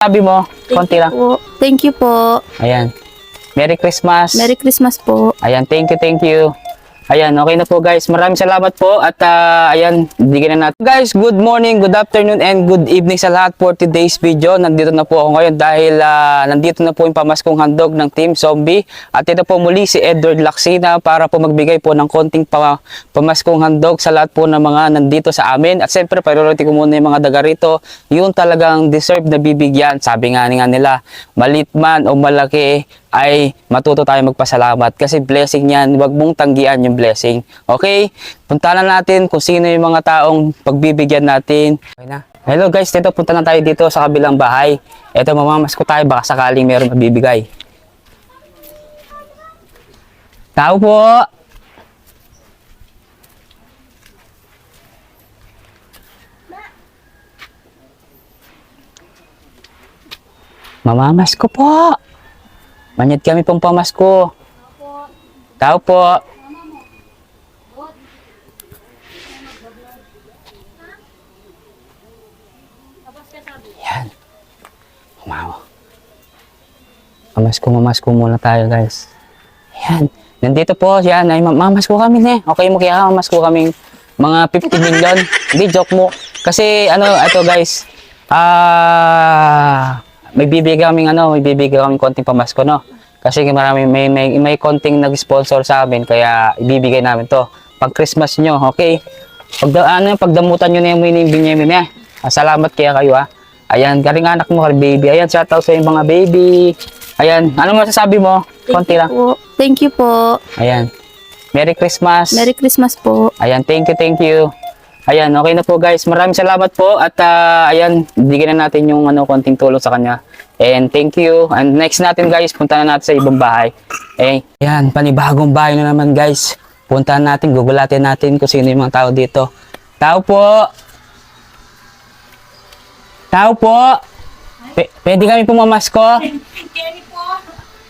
Sabi mo, konti lang. Po. Thank you po. Ayan. Merry Christmas. Merry Christmas po. Ayan, thank you, thank you. Ayan, okay na po guys. Maraming salamat po at ah, ayan, bigyan na natin. Guys, good morning, good afternoon, and good evening sa lahat for today's video. Nandito na po ako ngayon dahil ah, nandito na po yung pamaskong handog ng Team Zombie. At ito po muli si Edward Laksina para po magbigay po ng konting pa pamaskong handog sa lahat po ng mga nandito sa amin. At siyempre, priority ko muna yung mga daga rito. Yung talagang deserve na bibigyan. Sabi nga nga nila, malit man o malaki, ay matuto tayo magpasalamat kasi blessing yan, huwag mong tanggihan yung blessing. Okay? Punta na natin kung sino yung mga taong pagbibigyan natin. Okay na. Hello guys, dito punta na tayo dito sa kabilang bahay. Ito mamamas ko tayo baka sakaling meron mabibigay. Tao po! Mamamas ko po! Manyad kami pong pamasko. Tao po. Yan. Wow. Mamasko, mamasko muna tayo guys. Yan. Nandito po, yan. Ay, ma- mamasko kami ne. Okay mo kaya mamasko kaming mga 50 million. Hindi, joke mo. Kasi, ano, ito guys. Ah, may bibigay kaming ano, may bibigay kaming konting pamasko, no? Kasi marami, may, may, may konting nag-sponsor sa amin, kaya ibibigay namin to. Pag Christmas nyo, okay? Pag, ano, pagdamutan nyo na yung mini Binyamin eh. Ah, salamat kaya kayo ah. Ayan, galing anak mo, baby. Ayan, shout out sa yung mga baby. Ayan, ano masasabi mo? Konti lang. Po. Thank you po. Ayan. Merry Christmas. Merry Christmas po. Ayan, thank you, thank you. Ayan, okay na po guys. Maraming salamat po at ah, ayan, bigyan na natin yung ano konting tulong sa kanya. And thank you. And next natin guys, punta na natin sa ibang bahay. Eh, ayan, panibagong bahay na naman guys. Punta natin, gugulatin natin kung sino yung mga tao dito. Tao po. Tao po. P- pwede kami pumamasko?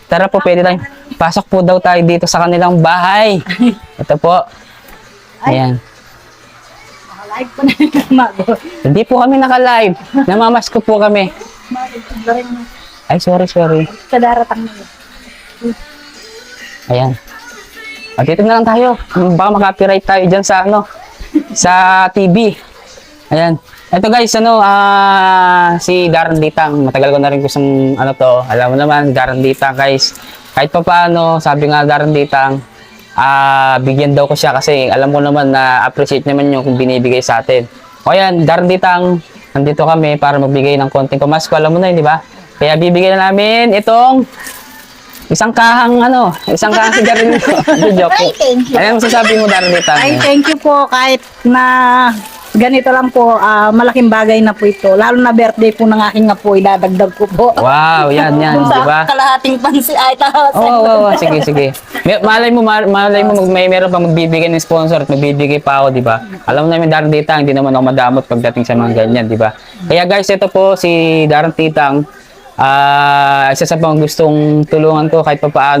Tara po, pwede tayo. Pasok po daw tayo dito sa kanilang bahay. Ito po. Ayan. Live po na mago. Hindi po kami naka-live. Namamasko po kami. Ay, sorry, sorry. Kadaratang na. Ayan. Dito na lang tayo. Baka makapiright tayo dyan sa ano, sa TV. Ayan. Ito guys, ano, ah, si Darren Ditang. Matagal ko na rin gustong, ano to, alam mo naman, Darren Ditang guys. Kahit pa paano, sabi nga Darren Ditang, ah, bigyan daw ko siya kasi alam ko naman na appreciate naman yung kung binibigay sa atin. O yan, Darren Ditang, nandito kami para magbigay ng konting pamasko. Alam mo na yun, di ba? Kaya bibigyan na namin itong isang kahang ano, isang kahang sigarilyo. Joke. Ay, thank you. Ano masasabi mo, Darren Ditang? Ay, thank you po kahit na ganito lang po, ah, malaking bagay na po ito. Lalo na birthday po ng aking apo, idadagdag ko po. Wow, yan, yan, di sa ba? kalahating pansi, ay tawas. Oo, oh, oh, sige, sige. May, malay mo, ma- malay mo, may meron pa magbibigay ng sponsor at magbibigay pa ako, di ba? Alam namin, Darren Titang, hindi naman ako madamot pagdating sa mga ganyan, di ba? Kaya guys, ito po si Darren Titang. Ah, isa sa mga gustong tulungan ko kahit pa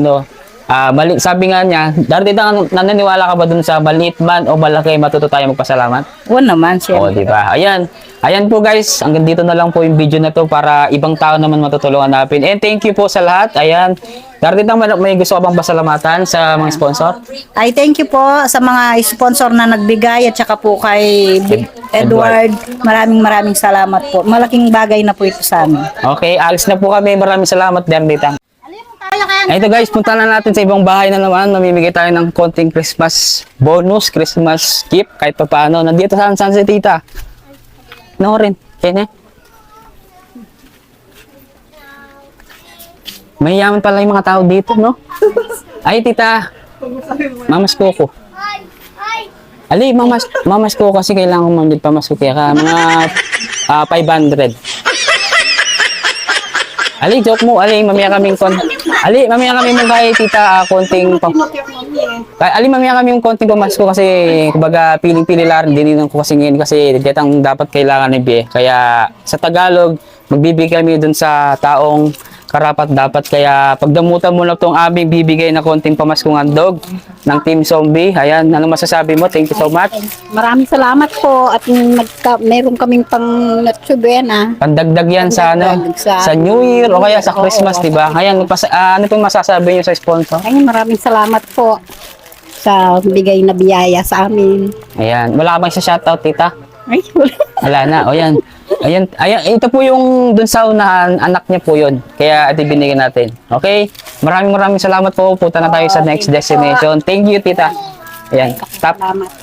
paano. Ah, mali, sabi nga niya, Darren Titang, naniniwala ka ba dun sa maliit man o malaki, matuto tayo magpasalamat? Oo naman, Oo, siyempre. di ba? Ayan. Ayan po guys, hanggang dito na lang po yung video na to para ibang tao naman matutulungan natin. And thank you po sa lahat. Ayan. Darating may, may gusto ka bang pasalamatan sa mga sponsor? Ay, thank you po sa mga sponsor na nagbigay at saka po kay Ed- Edward. Maraming maraming salamat po. Malaking bagay na po ito sa amin. Okay, alis na po kami. Maraming salamat, Dernita. Ito guys, punta na natin sa ibang bahay na naman. Mamimigay tayo ng konting Christmas bonus, Christmas gift, kahit pa paano. Nandito sa San si Tita. No rin. Kaya May yaman pala yung mga tao dito, no? Ay, tita. Mamas ko ko. Ali, mamas, mamas ko kasi kailangan ko mamit pamasko kaya ka mga ah, 500. Ali, joke mo. Ali, mamaya kaming kon... Ali, mamaya kami mo kay tita ah, konting... Pam... Kay, ali, mamaya kami yung konting pamasko kasi kumbaga piling-pili lang din ko kasi ngayon kasi ditang dapat kailangan ni Bie. Kaya sa Tagalog, magbibigay kami dun sa taong karapat dapat. Kaya pagdamutan mo na itong aming bibigay na konting pamaskong handog ng Team Zombie. Ayan, ano masasabi mo? Thank you so much. Maraming salamat po at nagka, meron kaming pang Nochebuena. Pandagdag yan sa ano, Pandagdag sa- sa New Year o kaya sa Christmas, di ba? Ayan, magpas- ah, ano pong masasabi niyo sa sponsor? Ay, maraming salamat po sa bigay na biyaya sa amin. Ayan, wala ka bang sa shoutout, tita? Ay, wala. Wala na, o yan. Ayan, ayan, ito po yung dun sa unahan, anak niya po yun. Kaya ito binigyan natin. Okay? Maraming maraming salamat po. Punta na tayo sa next destination. Thank you, tita. Ayan, stop. Salamat.